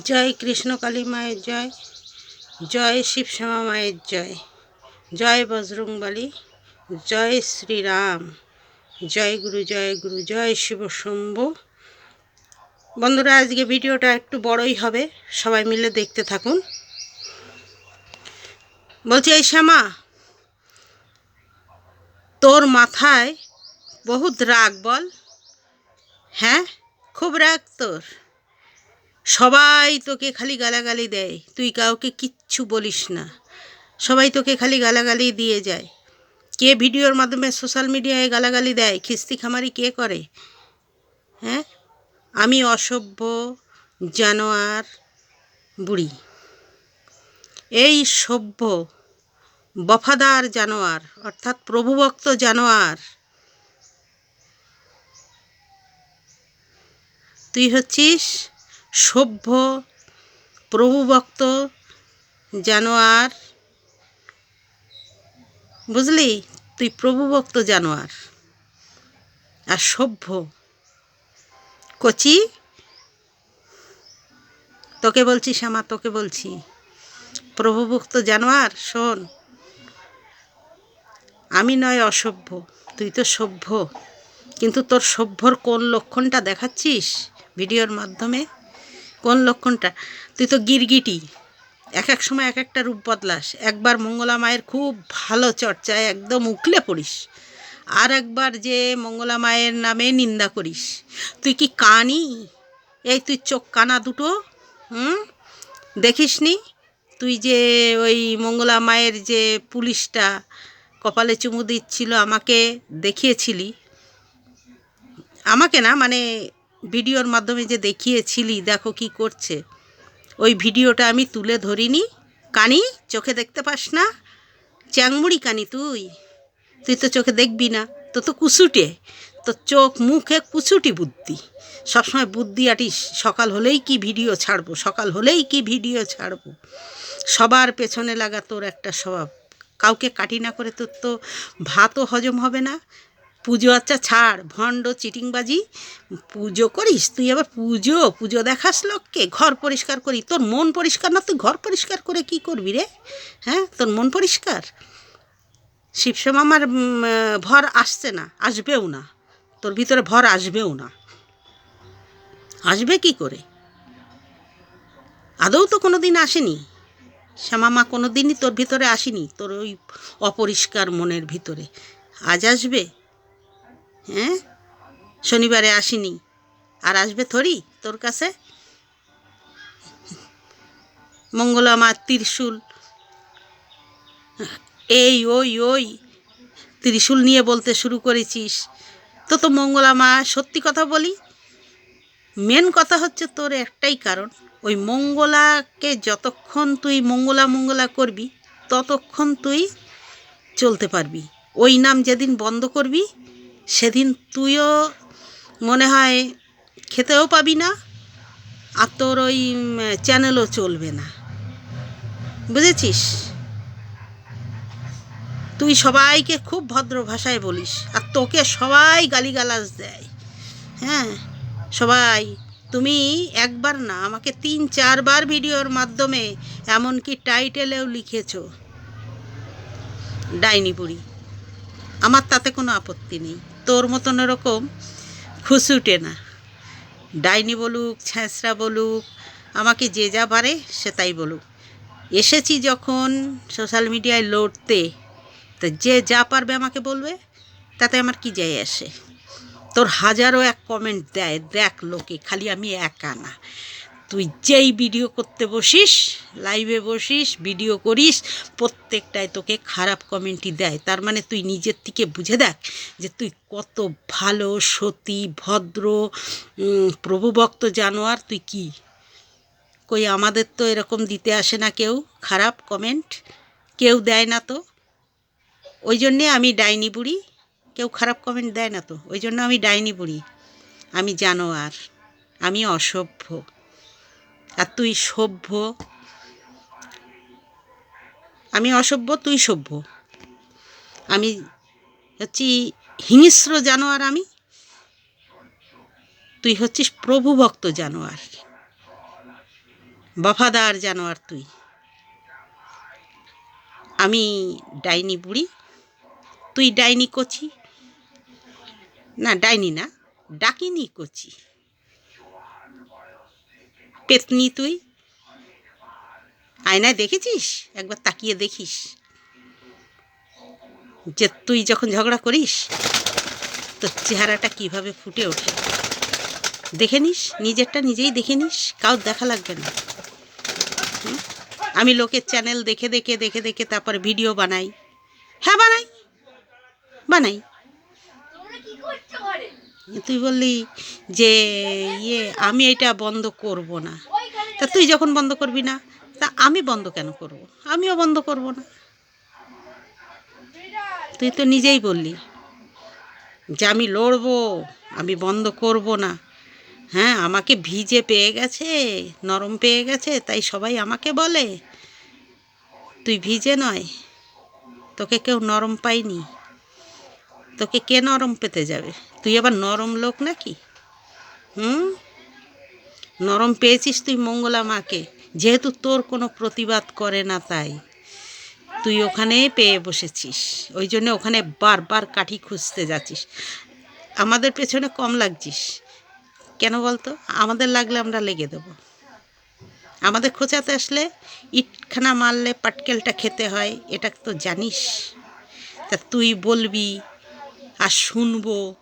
জয় কৃষ্ণ কালী মায়ের জয় জয় শিবশ্যামা মায়ের জয় জয় বজরংবলী, জয় শ্রীরাম, জয় গুরু জয় গুরু, জয় শিব শম্ভু। বন্ধুরা, আজকে ভিডিওটা একটু বড়ই হবে, সবাই মিলে দেখতে থাকুন। বলছি, এই শ্যামা, তোর মাথায় বহুত রাগ বল হ্যাঁ? খুব রাগ তোর। সবাই তোকে খালি গালাগালি দেয়। তুই কাউকে কিচ্ছু বলিস না। সবাই তোকে খালি গালাগালি দিয়ে যায়। কে ভিডিওর মাধ্যমে সোশ্যাল মিডিয়ায় গালাগালি দেয়? খিস্তি খামারি কে করে? হ্যাঁ? আমি অসভ্য জানোয়ার বুড়ি। এই সভ্য বফাদার জানোয়ার, অর্থাৎ প্রভুভক্ত জানোয়ার। তুই হচ্ছিস সভ্য প্রভুভক্ত জানোয়ার। বুঝলি? তুই প্রভুভক্ত জানোয়ার আর সভ্য। কচি? তোকে বলছি শ্যামা, তোকে বলছি। প্রভুভক্ত জানোয়ার, শোন। আমি নয় অসভ্য, তুই তো সভ্য। কিন্তু তোর সভ্যর কোন লক্ষণটা দেখাচ্ছিস ভিডিওর মাধ্যমে? কোন লক্ষণটা? তুই তো গিরগিটি। এক এক সময় এক একটা রূপ বদলাস। একবার মঙ্গলা মায়ের খুব ভালো চর্চায় একদম উকলে পড়িস। আর একবার যে মঙ্গলা মায়ের নামে নিন্দা করিস। তুই কি কানি? এই তুই চোখ কানা দুটো, হুম? দেখিসনি? তুই যে ওই মঙ্গলা মায়ের যে পুলিশটা কপালে চুমু দিচ্ছিল আমাকে দেখিয়েছিলি। আমাকে না মানে ভিডিওর মাধ্যমে যে দেখিয়েছিলি, দেখো কি করছে। ওই ভিডিওটা আমি তুলে ধরিনি। কানি, চোখে দেখতে পাস না? চ্যাংমুড়ি কানি তুই? তুই তো চোখে দেখবি না। তো তো কুচুটে তো চোখ মুখে কুচুটি বুদ্ধি। সবসময় বুদ্ধি আটিস সকাল হলেই কি ভিডিও ছাড়বো? সকাল হলেই কি ভিডিও ছাড়বো? সবার পেছনে লাগা তোর একটা স্বভাব। কাউকে কাটি না করে তোর তো ভাতও হজম হবে না। পুজো আচ্ছা ছাড়, ভণ্ড চিটিংবাজি, পুজো করিস? তুই আবার পুজো পুজো দেখাস লোককে, ঘর পরিষ্কার করি। তোর মন পরিষ্কার না, তুই ঘর পরিষ্কার করে কি করবি রে? হ্যাঁ তোর মন পরিষ্কার? শিবশ্যাম আমার ভর আসছে না, আসবেও না। তোর ভিতরে ভর আসবেও না। আসবে কি করে? আদৌ তো কোনো দিন আসেনি। শ্যামামা কোনো দিনই তোর ভিতরে আসেনি, তোর ওই অপরিষ্কার মনের ভিতরে। আজ আসবে? হ্যাঁ? শনিবারে আসিনি। আর আসবে থরি তোর কাছে? মঙ্গলা মা ত্রিশূল। এই, ওই ওই, ত্রিশূল নিয়ে বলতে শুরু করেছিস। তো তো মঙ্গলা মা, সত্যি কথা বলি মেন কথা হচ্ছে তোর একটাই কারণ। ওই মঙ্গলাকে যতক্ষণ তুই মঙ্গলা মঙ্গলা করবি, ততক্ষণ তুই চলতে পারবি। ওই নাম যেদিন বন্ধ করবি সেদিন তুইও মনে হয় খেতেও পাবি না আর তোর ওই চ্যানেলও চলবে না। বুঝেছিস? তুই সবাইকে খুব ভদ্র ভাষায় বলিস আর তোকে সবাই গালিগালাজ দেয়। হ্যাঁ সবাই। তুমি একবার না, আমাকে তিন, চারবার ভিডিওর মাধ্যমে এমনকি টাইটেলেও লিখেছ। ডাইনি আমার তাতে কোনো আপত্তি নেই। তোর মতন ওরকম এরকম উঠে না। ডাইনি বলুক, ছ্যাঁচড়া বলুক, আমাকে যে যা পারে সে তাই বলুক। এসেছি যখন সোশ্যাল মিডিয়ায় লড়তে, তো যে যা পারবে আমাকে বলবে, তাতে আমার কি যায় আসে? তোর হাজারো এক কমেন্ট দেয়, দেখ লোকে, খালি আমি একা না। তুই যেই ভিডিও করতে বসিস লাইভে বসিস ভিডিও করিস প্রত্যেকটায় তোকে খারাপ কমেন্টই দেয়। তার মানে তুই নিজের থেকে বুঝে দেখ যে তুই কত ভালো, সতী, ভদ্র প্রভুভক্ত জানোয়ার, তুই কি? কই আমাদের তো এরকম দিতে আসে না কেউ, খারাপ কমেন্ট কেউ দেয় না তো। ওই জন্যে আমি ডাইনি বুড়ি, কেউ খারাপ কমেন্ট দেয় না তো। ওই জন্য আমি ডাইনি বুড়ি, আমি জানোয়ার, আমি অসভ্য। আর তুই সভ্য। আমি অসভ্য, তুই সভ্য। আমি হচ্ছি হিংস্র জানোয়ার আমি। তুই হচ্ছিস প্রভুভক্ত জানোয়ার। বফাদার জানোয়ার তুই। আমি ডাইনি বুড়ি। তুই ডাইনি কচি। না, ডাইনি না, ডাকিনি কচি। পেতনি তুই? আয়নায় দেখেছিস? একবার তাকিয়ে দেখিস। যে তুই যখন ঝগড়া করিস, তোর চেহারাটা কীভাবে ফুটে ওঠে। দেখে নিস, নিজেরটা নিজেই দেখে নিস কাউ দেখা লাগবে না? আমি লোকের চ্যানেল দেখে দেখে দেখে দেখে তারপর ভিডিও বানাই। হ্যাঁ বানাই। বানাই। তুই বললি যে ইয়ে আমি এটা বন্ধ করব না। তা তুই যখন বন্ধ করবি না, তা আমি বন্ধ কেন করব? আমিও বন্ধ করব না। তুই তো নিজেই বললি যে, আমি লড়বো, আমি বন্ধ করব না। হ্যাঁ আমাকে ভিজে পেয়ে গেছে, নরম পেয়ে গেছে, তাই সবাই আমাকে বলে, তুই ভিজে নয়, তোকে কেউ নরম পাইনি তোকে কে নরম পেতে যাবে? তুই আবার নরম লোক নাকি? হুম? নরম পেয়েছিস তুই মঙ্গলা মাকে। যেহেতু তোর কোনো প্রতিবাদ করে না তাই। তুই ওখানে পেয়ে বসেছিস। ওই জন্য ওখানে বারবার কাঠি খুঁজতে যাচ্ছিস। আমাদের পেছনে কম লাগছিস। কেন বলতো? আমাদের লাগলে আমরা লেগে দেবো। আমাদের খোঁচাতে আসলে ইটখানা মারলে পাটকেলটা খেতে হয়, এটা তো জানিস। তা তুই বলবি আর শুনব।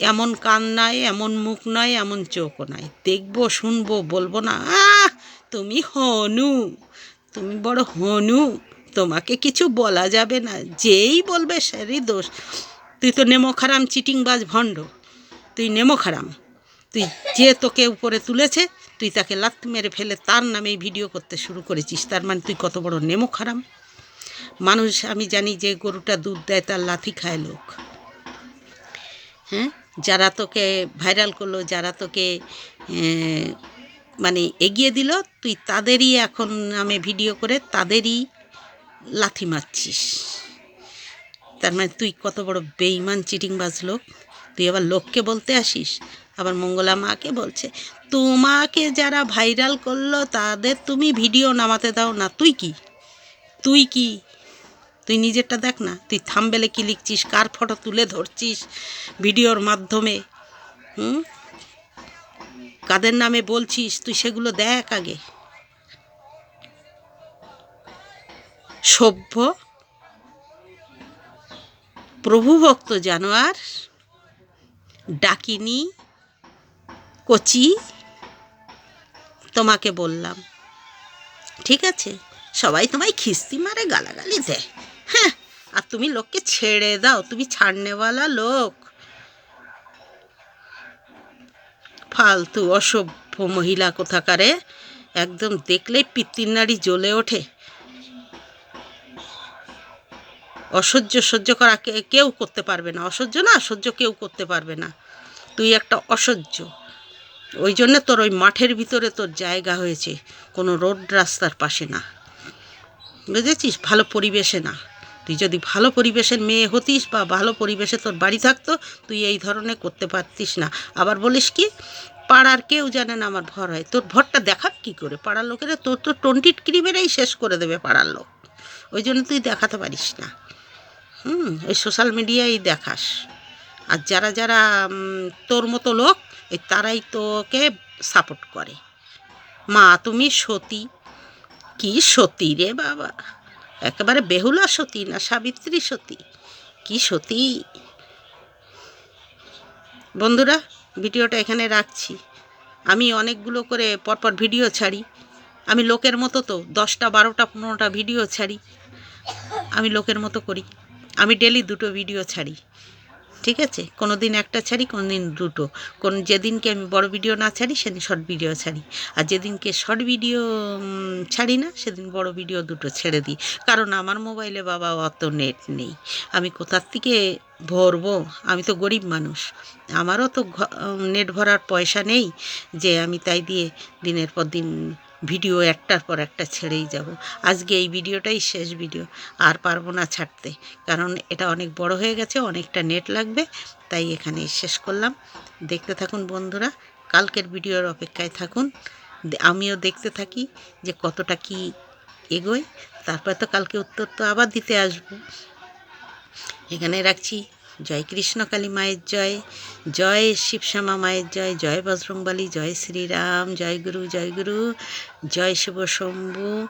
এমন কান নয় এমন মুখ নয় এমন চোখও নয় দেখব, শুনব, বলব না, আহ, তুমি হনু, তুমি বড় হনু, তোমাকে কিছু বলা যাবে না। যেই বলবে সেরই দোষ। তুই তো নেমো খারাম চিটিংবাজ ভণ্ড, তুই নেমো খারাম। তুই যে তোকে উপরে তুলেছে, তুই তাকে লাত মেরে ফেলে তার নামেই ভিডিও করতে শুরু করেছিস। তার মানে তুই কত বড় নেমো খারাম। মানুষ, আমি জানি যে গরুটা দুধ দেয়, তার লাথি খায় লোক। হ্যাঁ? যারা তোকে ভাইরাল করল, যারা তোকে মানে এগিয়ে দিল, তুই তাদেরই এখন নামে ভিডিও করে তাদেরই লাথি মারছিস। তার মানে তুই কত বড় বেইমান চিটিংবাজ লোক। তুই আবার লোককে বলতে আসিস? আবার মঙ্গলা মাকে বলছে, তোমাকে যারা ভাইরাল করল, তাদের তুমি ভিডিও নামাতে দাও না। তুই কি? তুই কি তুই নিজেরটা দেখ না, তুই থামবেলে কি লিখছিস, কার ফটো তুলে ধরছিস ভিডিওর মাধ্যমে? হুম? কাদের নামে বলছিস, তুই সেগুলো দেখ আগে। সভ্য প্রভুভক্ত জানোয়ার, ডাকিনি, কচি, তোমাকে বললাম। ঠিক আছে? সবাই তোমায় খিস্তি মারে, গালাগালি দেয়। হ্যাঁ আর তুমি লোককে ছেড়ে দাও, তুমি ছাড়নেওয়ালা লোক। ফালতু অসভ্য মহিলা কোথাকারে? একদম দেখলেই পিত্তির নাড়ি জ্বলে ওঠে। অসহ্য সহ্য করা কেউ করতে পারবে না। অসহ্য না, সহ্য কেউ করতে পারবে না। তুই একটা অসহ্য। ওই জন্য তোর ওই মাঠের ভিতরে তোর জায়গা হয়েছে। কোনো রোড রাস্তার পাশে না। বুঝেছিস? ভালো পরিবেশে না। তুই যদি ভালো পরিবেশের মেয়ে হতিস বা ভালো পরিবেশে তোর বাড়ি থাকতো, তুই এই ধরনের করতে পারতিস না। আবার বলিস কি, পাড়ার কেউ জানে না আমার ভর হয়। তোর ভরটা দেখাক কি করে? পাড়ার লোকেরা তোর তো টন্টিট ক্রিমেরাই শেষ করে দেবে পাড়ার লোক। ওই জন্য তুই দেখাতে পারিস না। হুম ওই সোশ্যাল মিডিয়ায় দেখাস। আর যারা যারা তোর মতো লোক, এই তারাই তোকে সাপোর্ট করে। মা, তুমি সতী। কি সতী রে বাবা। একেবারে বেহুলা সতী না সাবিত্রী সতী? কি সতী? বন্ধুরা, ভিডিওটা এখানে রাখছি। আমি অনেকগুলো করে পরপর ভিডিও ছাড়ি। আমি লোকের মতো তো দশটা, বারোটা, পনেরোটা ভিডিও ছাড়ি। আমি লোকের মতো করি। আমি ডেলি দুটো ভিডিও ছাড়ি। ঠিক আছে? কোনো দিন একটা ছাড়ি কোনো দিন দুটো। কোন যেদিনকে আমি বড় ভিডিও না ছাড়ি, সেদিন শর্ট ভিডিও ছাড়ি। আর যেদিনকে শর্ট ভিডিও ছাড়ি না, সেদিন বড় ভিডিও দুটো ছেড়ে দিই। কারণ আমার মোবাইলে বাবা অত নেট নেই। আমি কোথার থেকে ভরবো? আমি তো গরিব মানুষ। আমারও তো নেট ভরার পয়সা নেই যে আমি তাই দিয়ে দিনের পর দিন ভিডিও একটার পর একটা ছেড়েই যাব। আজকে এই ভিডিওটাই শেষ ভিডিও। আর পারব না ছাড়তে। কারণ এটা অনেক বড় হয়ে গেছে, অনেকটা নেট লাগবে, তাই এখানে শেষ করলাম। দেখতে থাকুন বন্ধুরা, কালকের ভিডিওর অপেক্ষায় থাকুন। আমিও দেখতে থাকি যে কতটা কি এগোয়। তারপরে তো কালকে উত্তর তো আবার দিতে আসব। এখানে রাখছি। জয় কৃষ্ণকালী মায়ের জয় জয় শিবশ্যামা মায়ের জয় জয় বজরংবলী, জয় শ্রীরাম, জয় গুরু জয় গুরু, জয় শিব শম্ভু।